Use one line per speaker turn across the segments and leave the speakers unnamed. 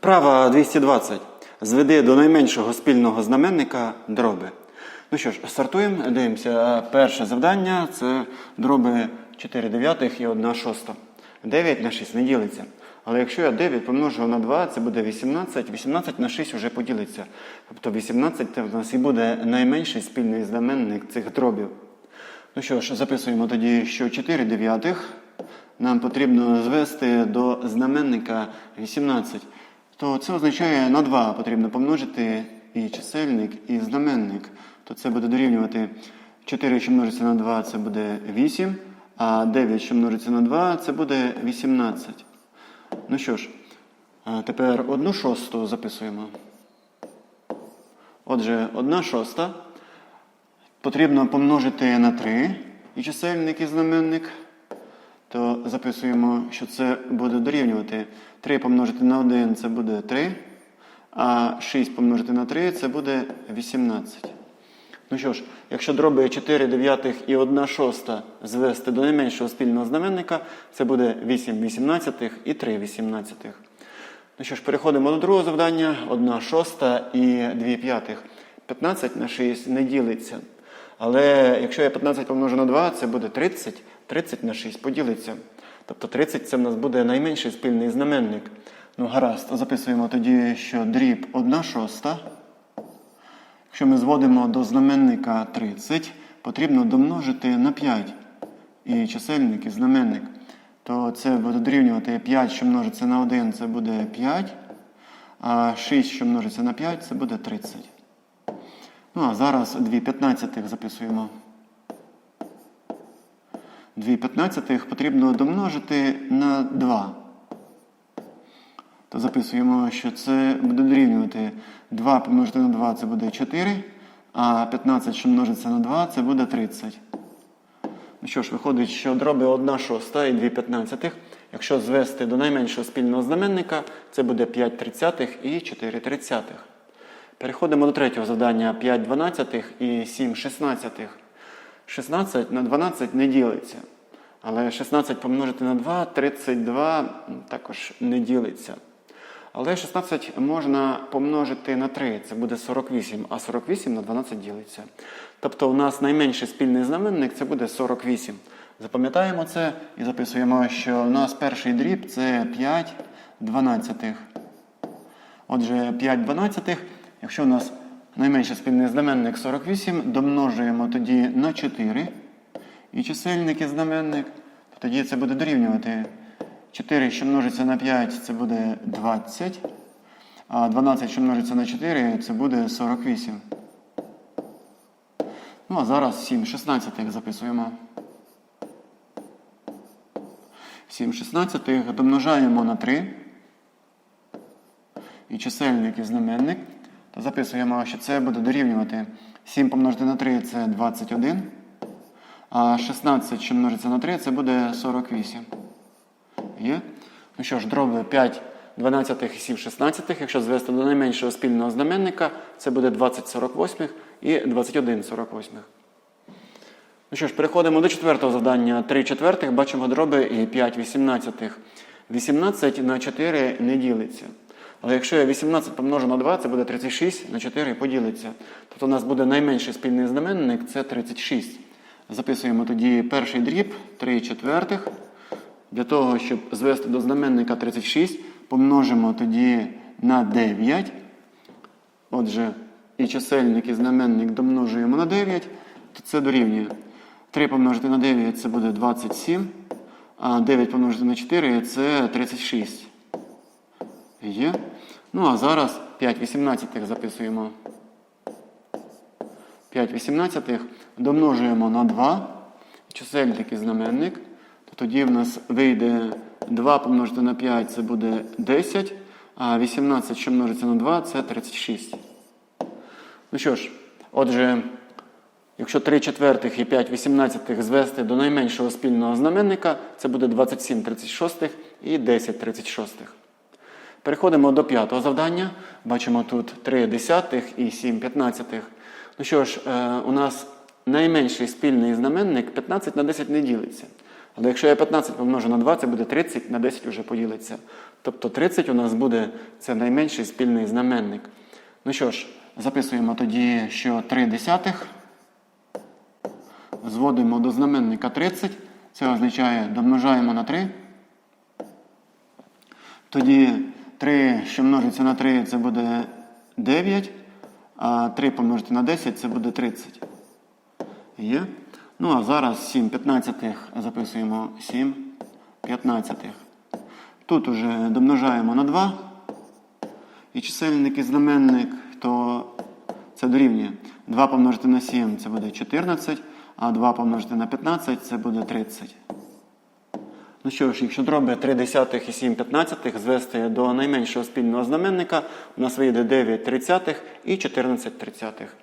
Вправа 220. Зведи до найменшого спільного знаменника дроби. Ну що ж, стартуємо. Дивимося. Перше завдання це дроби 4 дев'ятих і 1 шоста. 9 на 6 не ділиться. Але якщо я 9 помножу на 2, це буде 18. 18 на 6 вже поділиться. Тобто 18 це в нас і буде найменший спільний знаменник цих дробів. Ну що ж, записуємо тоді, що 4 дев'ятих нам потрібно звести до знаменника 18. То це означає на 2 потрібно помножити і чисельник, і знаменник. То це буде дорівнювати 4, що множиться на 2, це буде 8, а 9, що множиться на 2, це буде 18. Ну що ж, тепер 1 шосту записуємо. Отже, 1 шоста потрібно помножити на 3 і чисельник і знаменник, то записуємо, що це буде дорівнювати 3 помножити на 1 це буде 3, а 6 помножити на 3 це буде 18. Ну що ж, якщо дроби 4 дев'ятих і 1 шоста звести до найменшого спільного знаменника, це буде 8 вісімнадцятих і 3 вісімнадцятих. Ну що ж, переходимо до другого завдання. 1 шоста і 2 п'ятих. 15 на 6 не ділиться. Але якщо я 15 помножу на 2, це буде 30. 30 на 6 поділиться. Тобто 30 це в нас буде найменший спільний знаменник. Ну, гаразд, записуємо тоді, що дріб 1 шоста. Якщо ми зводимо до знаменника 30, потрібно домножити на 5. І чисельник, і знаменник. То це буде дорівнювати 5, що множиться на 1, це буде 5. А 6, що множиться на 5, це буде 30. Ну, а зараз 2 п'ятнадцятих записуємо. 2 п'ятнадцятих потрібно домножити на 2. То записуємо, що це буде дорівнювати 2 помножити на 2 це буде 4, а 15, що множиться на 2, це буде 30. Ну що ж, виходить, що дроби 1 шоста і 2 п'ятнадцятих. Якщо звести до найменшого спільного знаменника, це буде 5 тридцятих і 4 тридцятих. Переходимо до третього завдання 5 дванадцятих і 7 шістнадцятих. 16 на 12 не ділиться. Але 16 помножити на 2, 32 також не ділиться. Але 16 можна помножити на 3, це буде 48, а 48 на 12 ділиться. Тобто у нас найменший спільний знаменник це буде 48. Запам'ятаємо це і записуємо, що у нас перший дріб це 5 дванадцятих. Отже, 5 дванадцятих, якщо у нас найменший спільний знаменник 48, домножуємо тоді на 4 і чисельник і знаменник, то тоді це буде дорівнювати 4, що множиться на 5, це буде 20. А 12, що множиться на 4, це буде 48. Ну, а зараз 7 шістнадцятих записуємо. 7 шістнадцятих домножаємо на 3. І чисельник і знаменник. То записуємо, що це буде дорівнювати 7 помножити на 3 це 21. А 16, що множиться на 3, це буде 48. Є? Ну що ж, дроби 5 12 і 7 16, якщо звести до найменшого спільного знаменника, це буде 20 48 і 21 48. Ну що ж, переходимо до четвертого завдання. 3 четвертих, бачимо дроби і 5 18. 18 на 4 не ділиться. Але якщо я 18 помножу на 2, це буде 36 на 4 поділиться. Тобто у нас буде найменший спільний знаменник це 36. Записуємо тоді перший дріб 3 четвертих. Для того, щоб звести до знаменника 36, помножимо тоді на 9. Отже, і чисельник, і знаменник домножуємо на 9, то це дорівнює. 3 помножити на 9 це буде 27, а 9 помножити на 4 це 36. Є. Ну, а зараз 5 18 записуємо. 5 18 домножуємо на 2, чисельник і знаменник. То тоді в нас вийде 2 помножити на 5 це буде 10, а 18, що множиться на 2, це 36. Ну що ж, отже, якщо 3 четвертих і 5 18 звести до найменшого спільного знаменника, це буде 27 36 і 10 36. Переходимо до п'ятого завдання. Бачимо тут 3 десятих і 7 п'ятнадцятих. Ну що ж, е, у нас найменший спільний знаменник 15 на 10 не ділиться. Але якщо я 15 помножу на 2, це буде 30 на 10 вже поділиться. Тобто 30 у нас буде це найменший спільний знаменник. Ну що ж, записуємо тоді, що 3 десятих. Зводимо до знаменника 30. Це означає домножаємо на 3. Тоді 3, що множиться на 3, це буде 9. А 3 помножити на 10 це буде 30. Є? Ну а зараз 7 п'ятнадцятих записуємо 7 п'ятнадцятих. Тут уже домножаємо на 2. І чисельник і знаменник, то це дорівнює. 2 помножити на 7 це буде 14, а 2 помножити на 15 це буде 30. Ну що ж, якщо дроби 3 десятих і 7 п'ятнадцятих звести до найменшого спільного знаменника, у нас вийде 9 тридцятих і 14 тридцятих.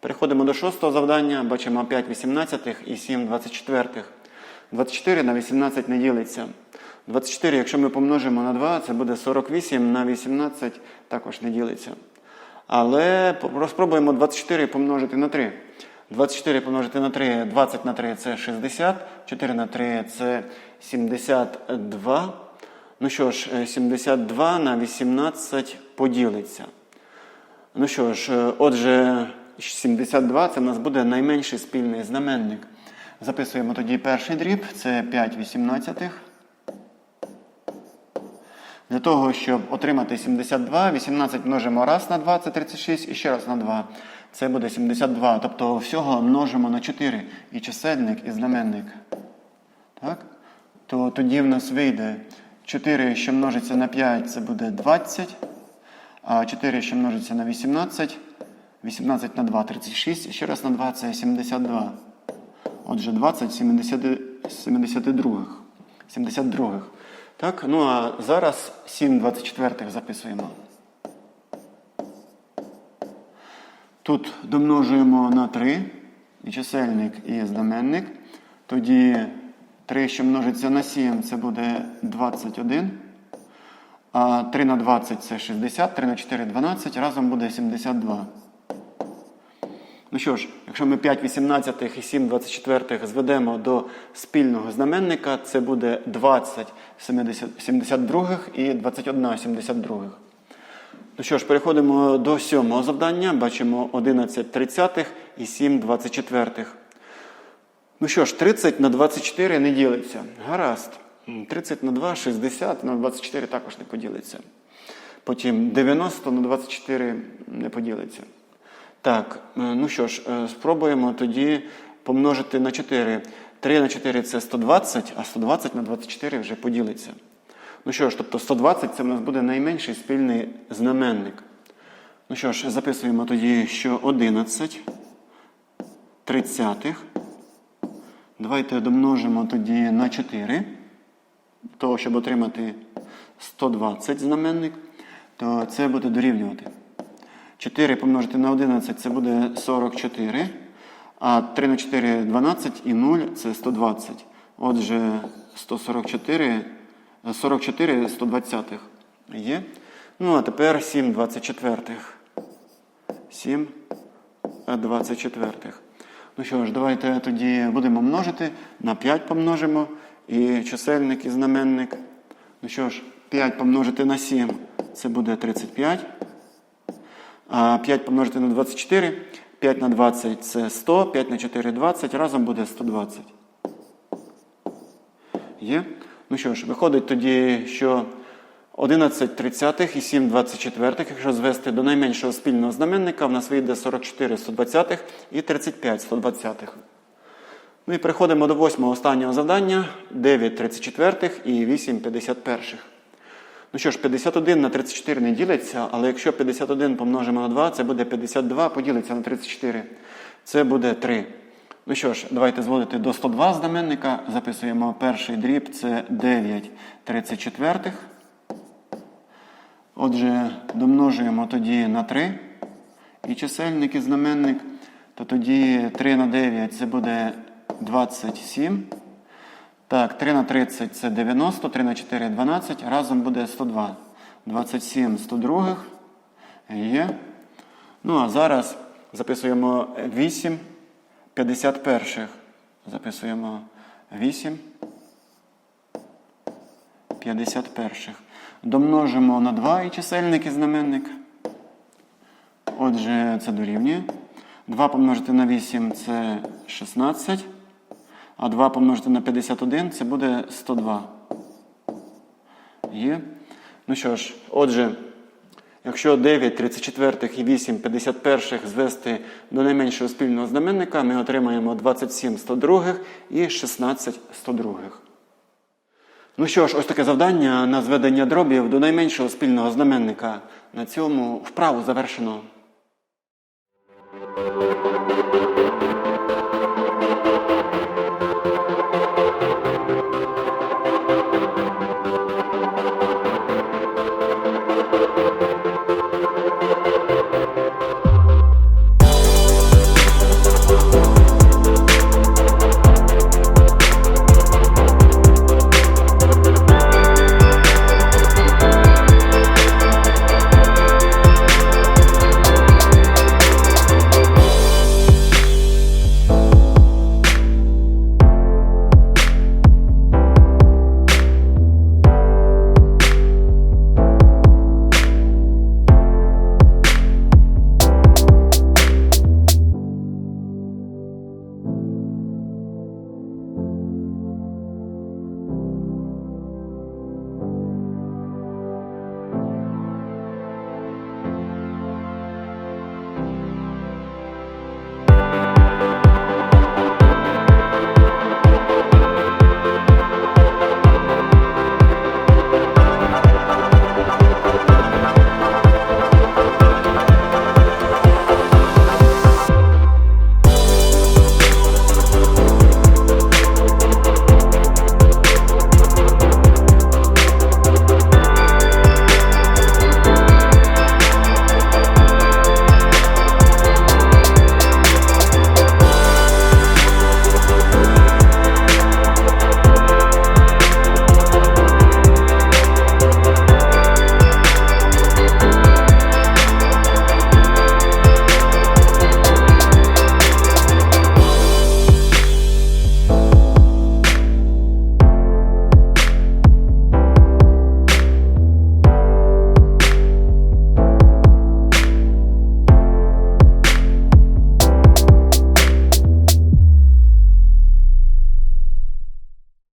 Переходимо до шостого завдання. Бачимо 5 вісімнадцятих і 7 двадцятьчетвертих. 24 на 18 не ділиться. 24, якщо ми помножимо на 2, це буде 48 на 18 також не ділиться. Але спробуємо 24 помножити на 3. 24 помножити на 3, 20 на 3 це 60, 4 на 3 це 72. Ну що ж, е, 72 на 18 поділиться. Ну що ж, е, отже, 72 це в нас буде найменший спільний знаменник. Записуємо тоді перший дріб, це 5 вісімнадцятих. Для того, щоб отримати 72, 18 множимо раз на 2, це 36, і ще раз на 2. Це буде 72. Тобто всього множимо на 4 і чисельник, і знаменник. Так? То тоді в нас вийде 4, що множиться на 5, це буде 20. А 4, що множиться на 18, 18 на 2 36, і ще раз на 2 це 72. Отже, 20 70, 72. 72. Так, ну а зараз 7 24 записуємо. Тут домножуємо на 3 і чисельник, і знаменник. Тоді 3, що множиться на 7, це буде 21. А 3 на 20 це 60, 3 на 4 12, разом буде 72. Ну що ж, якщо ми 5 18 і 7 24 зведемо до спільного знаменника, це буде 20 72 і 21 72. Ну що ж, переходимо до сьомого завдання. Бачимо 11 30 і 7 24. Ну що ж, 30 на 24 не ділиться. Гаразд. 30 на 2 60, на 24 також не поділиться. Потім 90 на 24 не поділиться. Так, е, ну що ж, е, спробуємо тоді помножити на 4. 3 на 4 це 120, а 120 на 24 вже поділиться. Ну що ж, тобто 120 це в нас буде найменший спільний знаменник. Ну що ж, записуємо тоді, що 11 тридцятих. Давайте домножимо тоді на 4, того, щоб отримати 120 знаменник, то це буде дорівнювати. 4 помножити на 11 це буде 44. А 3 на 4 12 і 0 це 120. Отже, 144, 44 120 є. Ну, а тепер 7 24. 7 24. Ну що ж, давайте тоді будемо множити. На 5 помножимо і чисельник, і знаменник. Ну що ж, 5 помножити на 7 це буде 35. А 5 помножити на 24. 5 на 20 це 100, 5 на 4 20, разом буде 120. Є? Ну що ж, виходить тоді, що 11 тридцятих і 7 24, якщо звести до найменшого спільного знаменника, в нас вийде 44 120 і 35 120. Ну і переходимо до восьмого останнього завдання 9 34 і 8 51. Ну що ж, 51 на 34 не ділиться, але якщо 51 помножимо на 2, це буде 52, поділиться на 34. Це буде 3. Ну що ж, давайте зводити до 102 знаменника. Записуємо перший дріб, це 9 34. Отже, домножуємо тоді на 3. І чисельник і знаменник, то тоді 3 на 9 це буде 27. Так, 3 на 30 це 90, 3 на 4 12, разом буде 102. 27 102 є. Ну, а зараз записуємо 8 51. Записуємо 8 51. Домножимо на 2 і чисельник і знаменник. Отже, це дорівнює. 2 помножити на 8 це 16. А 2 помножити на 51 це буде 102. Є. Ну що ж, отже, якщо 9 34 і 8 51 звести до найменшого спільного знаменника, ми отримаємо 27 102 і 16 102. Ну що ж, ось таке завдання на зведення дробів до найменшого спільного знаменника. На цьому вправу завершено.